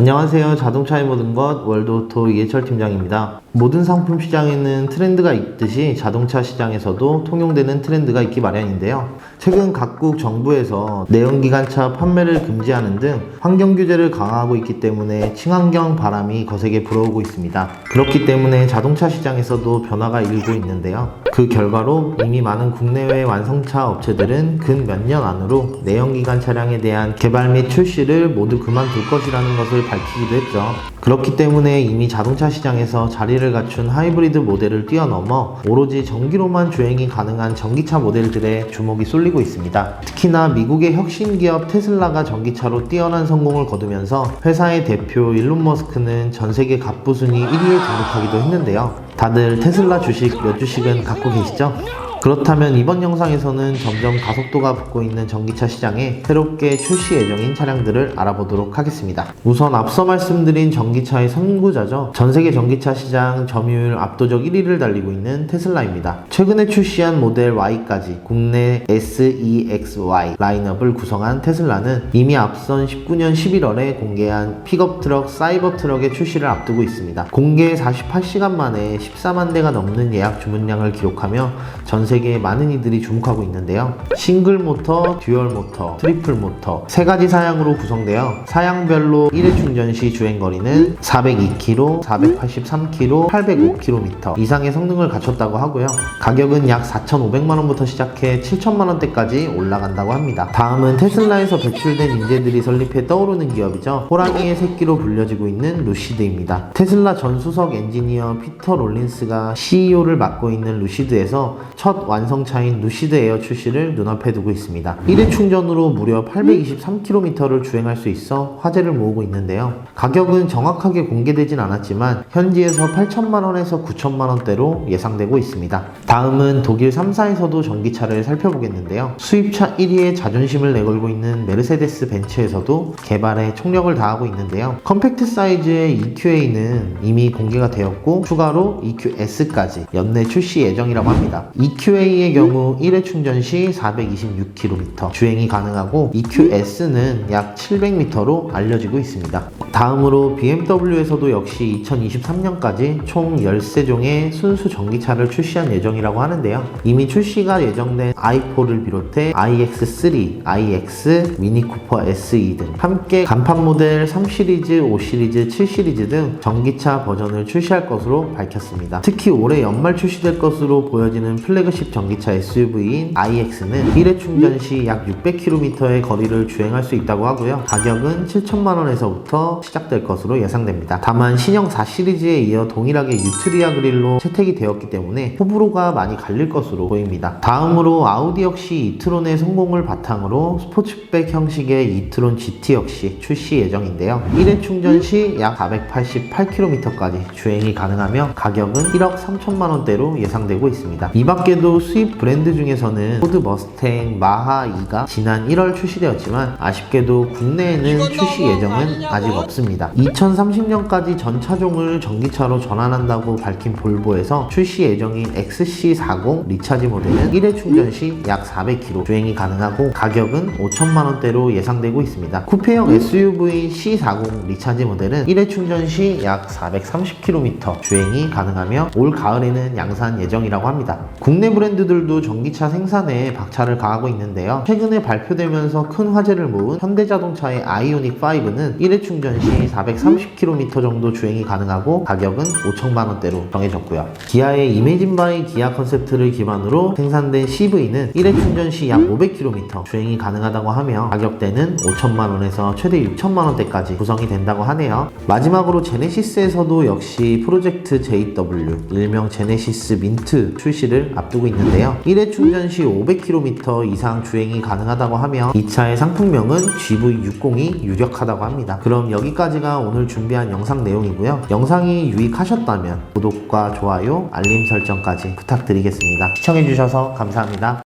안녕하세요. 자동차의 모든 것 월드오토 이해철 팀장입니다. 모든 상품 시장에는 트렌드가 있듯이 자동차 시장에서도 통용되는 트렌드가 있기 마련인데요. 최근 각국 정부에서 내연기관차 판매를 금지하는 등 환경 규제를 강화하고 있기 때문에 친환경 바람이 거세게 불어오고 있습니다. 그렇기 때문에 자동차 시장에서도 변화가 일고 있는데요. 그 결과로 이미 많은 국내외 완성차 업체들은 근 몇 년 안으로 내연기관 차량에 대한 개발 및 출시를 모두 그만둘 것이라는 것을 밝히기도 했죠. 그렇기 때문에 이미 자동차 시장에서 자리를 갖춘 하이브리드 모델을 뛰어넘어 오로지 전기로만 주행이 가능한 전기차 모델들에 주목이 쏠리고 있습니다. 특히나 미국의 혁신 기업 테슬라가 전기차로 뛰어난 성공을 거두면서 회사의 대표 일론 머스크는 전 세계 갑부 순위 1위에 등록하기도 했는데요. 다들 테슬라 주식 몇 주씩은 갖고 계시죠? 그렇다면 이번 영상에서는 점점 가속도가 붙고 있는 전기차 시장에 새롭게 출시 예정인 차량들을 알아보도록 하겠습니다. 우선 앞서 말씀드린 전기차의 선구자죠. 전 세계 전기차 시장 점유율 압도적 1위를 달리고 있는 테슬라입니다. 최근에 출시한 모델 Y까지 국내 SEXY 라인업을 구성한 테슬라는 이미 앞선 19년 11월에 공개한 픽업 트럭 사이버 트럭의 출시를 앞두고 있습니다. 공개 48시간 만에 14만 대가 넘는 예약 주문량을 기록하며 전 세계에 많은 이들이 주목하고 있는데요. 싱글 모터, 듀얼 모터, 트리플 모터 세 가지 사양으로 구성되어 사양별로 1회 충전 시 주행 거리는 402km, 483km, 805km 이상의 성능을 갖췄다고 하고요. 가격은 약 4,500만 원부터 시작해 7천만 원대까지 올라간다고 합니다. 다음은 테슬라에서 배출된 인재들이 설립해 떠오르는 기업이죠. 호랑이의 새끼로 불려지고 있는 루시드입니다. 테슬라 전 수석 엔지니어 피터 롤린스가 CEO를 맡고 있는 루시드에서 첫 완성차인 루시드 에어 출시를 눈앞에 두고 있습니다. 1회 충전으로 무려 823km를 주행할 수 있어 화제를 모으고 있는데요. 가격은 정확하게 공개되진 않았지만 현지에서 8천만 원에서 9천만 원대로 예상되고 있습니다. 다음은 독일 3사에서도 전기차를 살펴보겠는데요. 수입차 1위의 자존심을 내걸고 있는 메르세데스 벤츠에서도 개발에 총력을 다하고 있는데요. 컴팩트 사이즈의 EQA는 이미 공개가 되었고 추가로 EQS까지 연내 출시 예정이라고 합니다. EQA의 경우 1회 충전 시 426km 주행이 가능하고 EQS는 약 700m로 알려지고 있습니다. 다음으로 BMW에서도 역시 2023년까지 총 13종의 순수 전기차를 출시한 예정이라고 하는데요. 이미 출시가 예정된 i4를 비롯해 iX3, iX, 미니쿠퍼 SE 등 함께 간판 모델 3시리즈, 5시리즈, 7시리즈 등 전기차 버전을 출시할 것으로 밝혔습니다. 특히 올해 연말 출시될 것으로 보여지는 플래그십 전기차 SUV인 iX는 1회 충전 시 약 600km의 거리를 주행할 수 있다고 하고요. 가격은 7천만 원에서부터 시작될 것으로 예상됩니다. 다만 신형 4 시리즈에 이어 동일하게 유트리아 그릴로 채택이 되었기 때문에 호불호가 많이 갈릴 것으로 보입니다. 다음으로 아우디 역시 이트론의 성공을 바탕으로 스포츠백 형식의 이트론 GT 역시 출시 예정인데요. 1회 충전 시 약 488km까지 주행이 가능하며 가격은 1억 3천만 원대로 예상되고 있습니다. 이 밖에도 수입 브랜드 중에서는 포드 머스탱 마하 2가 지난 1월 출시되었지만 아쉽게도 국내에는 출시 예정은 아직 없습니다. 2030년까지 전 차종을 전기차로 전환한다고 밝힌 볼보에서 출시 예정인 XC40 리차지 모델은 1회 충전 시 약 400km 주행이 가능하고 가격은 5천만 원대로 예상되고 있습니다. 쿠페형 SUV C40 리차지 모델은 1회 충전 시 약 430km 주행이 가능하며 올 가을에는 양산 예정이라고 합니다. 국내 브랜드들도 전기차 생산에 박차를 가하고 있는데요. 최근에 발표되면서 큰 화제를 모은 현대자동차의 아이오닉 5는 1회 충전 시 430km 정도 주행이 가능하고 가격은 5천만 원대로 정해졌고요. 기아의 이메진 바이 기아 컨셉트를 기반으로 생산된 CV는 1회 충전 시 약 500km 주행이 가능하다고 하며 가격대는 5천만 원에서 최대 6천만 원대까지 구성이 된다고 하네요. 마지막으로 제네시스에서도 역시 프로젝트 JW 일명 제네시스 민트 출시를 앞두 고 있는데요. 1회 충전 시 500km 이상 주행이 가능하다고 하며 이 차의 상품명은 GV60이 유력하다고 합니다. 그럼 여기까지가 오늘 준비한 영상 내용이고요. 영상이 유익하셨다면 구독과 좋아요, 알림 설정까지 부탁드리겠습니다. 시청해주셔서 감사합니다.